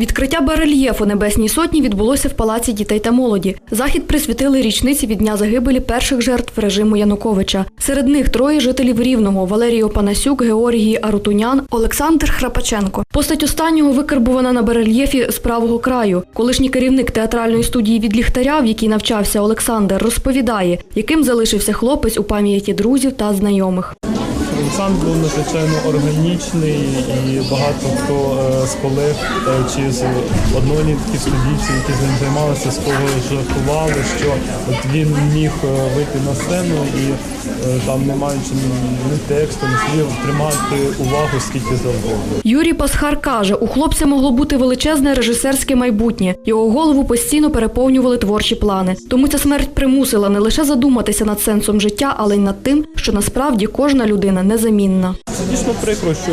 Відкриття барельєфу Небесній Сотні відбулося в Палаці дітей та молоді. Захід присвятили річниці від дня загибелі перших жертв режиму Януковича. Серед них троє жителів Рівного: Валерій Опанасюк, Георгій Арутунян, Олександр Храпаченко. Постать останнього викарбувана на барельєфі з правого краю. Колишній керівник театральної студії від ліхтаря, в якій навчався Олександр, розповідає, яким залишився хлопець у пам'яті друзів та знайомих. Олександр був надзвичайно органічний і багато хто е, з колег е, чи з однолітків студійців, які з ним займалися, з кого жартували, що от він міг е, вийти на сцену і там, не маючи ні тексту, ні слів, тримати увагу скільки завгодно. Юрій Пасхар каже, у хлопця могло бути величезне режисерське майбутнє. Його голову постійно переповнювали творчі плани. Тому ця смерть примусила не лише задуматися над сенсом життя, але й над тим, що насправді кожна людина незамінна. Це дійсно прикро, що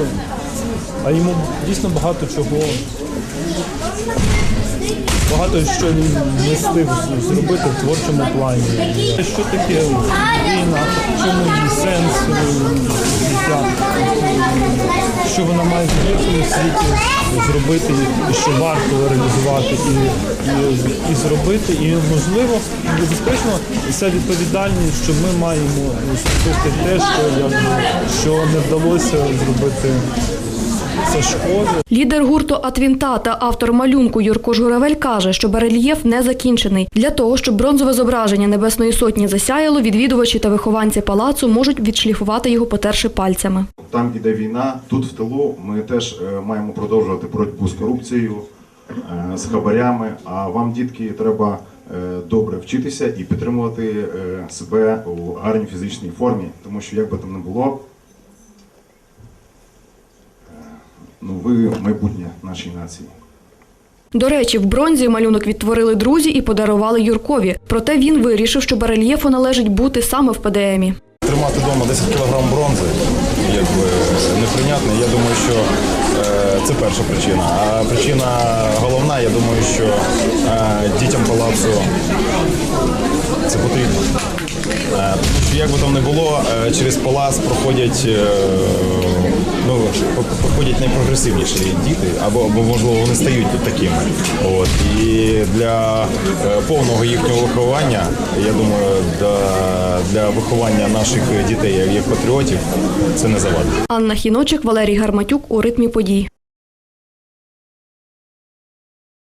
а йому дійсно багато чого. Багато що він не встиг зробити в творчому плані. Що таке війна, що вона має в цьому світі зробити, і що варто реалізувати і, і, і зробити. І можливо, безпечно, вся відповідальність, що ми маємо зробити те, що, я що не вдалося зробити. Це шкода. Лідер гурту Атвінта та автор малюнку Юрко Журавель каже, що барельєф не закінчений. Для того, щоб бронзове зображення Небесної Сотні засяяло, відвідувачі та вихованці палацу можуть відшліфувати його, потерши пальцями. Там іде війна, тут в тилу ми теж е, маємо продовжувати боротьбу з корупцією, е, з хабарями. А вам, дітки, треба е, добре вчитися і підтримувати себе у гарній фізичній формі, тому що як би там не було, е, ну ви майбутнє нашої нації. До речі, в бронзі малюнок відтворили друзі і подарували Юркові. Проте він вирішив, що барельєфу належить бути саме в ПДМі. Тримати вдома 10 кг бронзи якби неприйнятно. Я думаю, що е, це перша причина. А причина головна, я думаю, що е, дітям палацу це потрібно. Е, тому що як би там не було, е, через палац проходять, е, ну, походять найпрогресивніші діти, або, або можливо вони стають такими. От. І для е, повного їхнього виховання, я думаю, для, для виховання наших дітей як, патріотів це не завадить. Анна Хіночик, Валерій Гарматюк у ритмі подій.